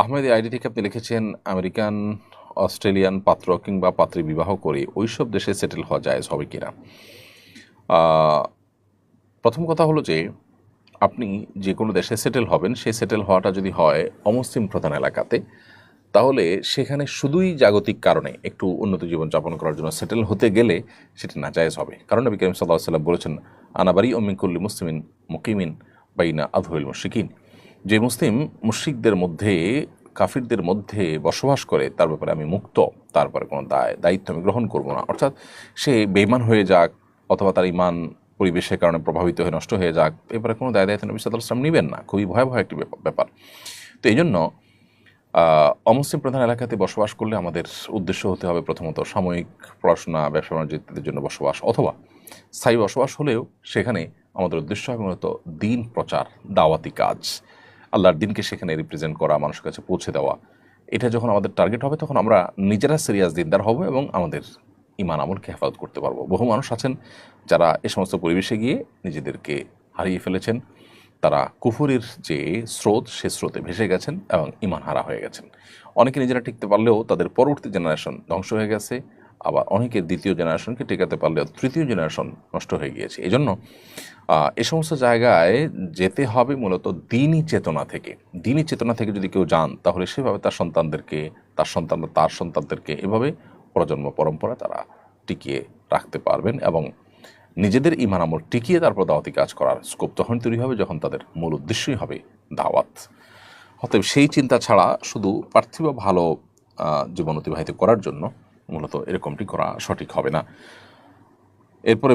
Ahmed ID থেকে আপনি লিখেছেন? আমেরিকান, অস্ট্রেলিয়ান পাত্র কিংবা পাত্রী বিবাহ করে ওইসব দেশে সেটেল হওয়া যায় হবে কিনা? প্রথম কথা হলো যে, আপনি যে কোনো দেশে সেটেল হবেন সেই সেটেল হওয়াটা যদি হয় অমুসলিম প্রধান এলাকাতে, তাহলে সেখানে শুধুই জাগতিক কারণে একটু উন্নত জীবনযাপন করার জন্য সেটেল হতে গেলে সেটা নাজায়েজ হবে। কারণ নবী করিম সাল্লাহ সাল্লাম বলেছেন আনাবারি অমিকুল্লি মুসলিমিন মুকিমিন বাইনা আধহুল মুশিকিন যে মুসলিম মুশিকদের মধ্যে, কাফিরদের মধ্যে বসবাস করে, তার ব্যাপারে আমি মুক্ত তারপরে কোনো দায়, দায়িত্ব আমি গ্রহণ করব না। অর্থাৎ সে বেইমান হয়ে যাক অথবা তার ইমান পরিবেশের কারণে প্রভাবিত হয়ে নষ্ট হয়ে যাক এবারে কোনো দায় দায়িত্ব নবী সাল্লাম নেবেন না। খুবই ভয়াবহ একটি ব্যাপার। তো এই জন্য অমুসলিম প্রধান এলাকাতে বসবাস করলে আমাদের উদ্দেশ্য হতে হবে প্রথমত সাময়িক পড়াশোনা, ব্যবসা বাণিজ্য ইত্যাদির জন্য বসবাস, অথবা স্থায়ী বসবাস হলেও সেখানে আমাদের উদ্দেশ্য হবে মূলত দিন প্রচার, দাওয়াতি কাজ। আল্লাহর দিনকে সেখানে রিপ্রেজেন্ট করা, মানুষের কাছে পৌঁছে দেওয়া। এটা যখন আমাদের টার্গেট হবে, তখন আমরা নিজেরা সিরিয়াস দিনদার হব এবং আমাদের ইমান আমলকে হেফাজত করতে পারব। বহু মানুষ আছেন যারা এ সমস্ত পরিবেশে গিয়ে নিজেদেরকে হারিয়ে ফেলেছেন। তারা কুফুরির যে স্রোত, সে স্রোতে ভেসে গেছেন এবং ইমান হারা হয়ে গেছেন। অনেকে নিজেরা টিকতে পারলেও তাদের পরবর্তী জেনারেশন ধ্বংস হয়ে গেছে। আবার অনেকে দ্বিতীয় জেনারেশনকে টেকাতে পারলেও তৃতীয় জেনারেশন নষ্ট হয়ে গিয়েছে। এই জন্য এ সমস্ত জায়গায় যেতে হবে মূলত দিনই চেতনা থেকে। দিনই চেতনা থেকে যদি কেউ যান, তাহলে সেভাবে তার সন্তানদেরকে, তার সন্তান তার সন্তানদেরকে এভাবে প্রজন্ম পরম্পরা তারা টিকিয়ে রাখতে পারবেন এবং নিজেদের ইমান আমল টিকিয়ে তারপর দাওয়াতি কাজ করার স্কোপ তখন তৈরি হবে যখন তাদের মূল উদ্দেশ্যই হবে দাওয়াত। অতএব সেই চিন্তা ছাড়া শুধু পার্থিব ভালো জীবন অতিবাহিত করার জন্য মূলত এরকমটি করা সঠিক হবে না। এরপরে